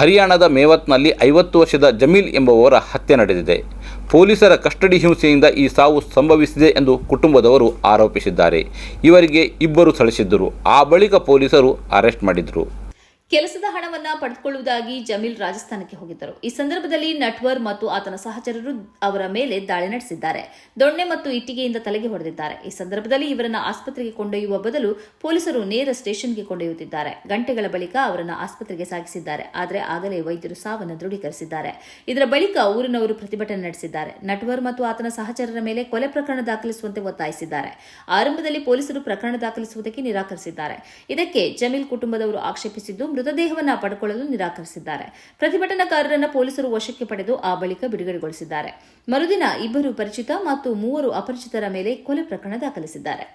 ಹರಿಯಾಣದ ಮೇವತ್ನಲ್ಲಿ ಐವತ್ತು ವರ್ಷದ ಜಮೀಲ್ ಎಂಬುವವರ ಹತ್ಯೆ ನಡೆದಿದೆ. ಪೊಲೀಸರ ಕಸ್ಟಡಿ ಹಿಂಸೆಯಿಂದ ಈ ಸಾವು ಸಂಭವಿಸಿದೆ ಎಂದು ಕುಟುಂಬದವರು ಆರೋಪಿಸಿದ್ದಾರೆ. ಇವರಿಗೆ ಇಬ್ಬರು ಸಳಿಸಿದ್ದರು. ಆ ಬಳಿಕ ಪೊಲೀಸರು ಅರೆಸ್ಟ್ ಮಾಡಿದರು. ಕೆಲಸದ ಹಣವನ್ನ ಪಡೆದುಕೊಳ್ಳುವುದಾಗಿ ಜಮೀಲ್ ರಾಜಸ್ಥಾನಕ್ಕೆ ಹೋಗಿದ್ದರು. ಈ ಸಂದರ್ಭದಲ್ಲಿ ನಟ್ವರ್ ಮತ್ತು ಆತನ ಸಹಚರರು ಅವರ ಮೇಲೆ ದಾಳಿ ನಡೆಸಿದ್ದಾರೆ. ದೊಣ್ಣೆ ಮತ್ತು ಇಟ್ಟಿಗೆಯಿಂದ ತಲೆಗೆ ಹೊಡೆದಿದ್ದಾರೆ. ಈ ಸಂದರ್ಭದಲ್ಲಿ ಇವರನ್ನ ಆಸ್ಪತ್ರೆಗೆ ಕೊಂಡೊಯ್ಯುವ ಬದಲು ಪೊಲೀಸರು ನೇರ ಸ್ಟೇಷನ್ಗೆ ಕೊಂಡೊಯ್ಯುತ್ತಿದ್ದಾರೆ. ಗಂಟೆಗಳ ಬಳಿಕ ಅವರನ್ನು ಆಸ್ಪತ್ರೆಗೆ ಸಾಗಿಸಿದ್ದಾರೆ. ಆದರೆ ಆಗಲೇ ವೈದ್ಯರು ಸಾವನ್ನು ದೃಢೀಕರಿಸಿದ್ದಾರೆ. ಇದರ ಬಳಿಕ ಊರಿನವರು ಪ್ರತಿಭಟನೆ ನಡೆಸಿದ್ದಾರೆ. ನಟ್ವರ್ ಮತ್ತು ಆತನ ಸಹಚರರ ಮೇಲೆ ಕೊಲೆ ಪ್ರಕರಣ ದಾಖಲಿಸುವಂತೆ ಒತ್ತಾಯಿಸಿದ್ದಾರೆ. ಆರಂಭದಲ್ಲಿ ಪೊಲೀಸರು ಪ್ರಕರಣ ದಾಖಲಿಸುವುದಕ್ಕೆ ನಿರಾಕರಿಸಿದ್ದಾರೆ. ಇದಕ್ಕೆ ಜಮೀಲ್ ಕುಟುಂಬದವರು ಆಕ್ಷೇಪಿಸಿದ್ದು ಮೃತದೇಹವನ್ನ ಪಡ್ಕೊಳ್ಳಲು ನಿರಾಕರಿಸಿದ್ದಾರೆ. ಪ್ರತಿಭಟನಾಕಾರರನ್ನು ಪೊಲೀಸರು ವಶಕ್ಕೆ ಪಡೆದು ಆ ಬಳಿಕ ಬಿಡುಗಡೆಗೊಳಿಸಿದ್ದಾರೆ. ಮರುದಿನ ಇಬ್ಬರು ಪರಿಚಿತ ಮತ್ತು ಮೂವರು ಅಪರಿಚಿತರ ಮೇಲೆ ಕೊಲೆ ಪ್ರಕರಣ ದಾಖಲಿಸಿದ್ದಾರೆ.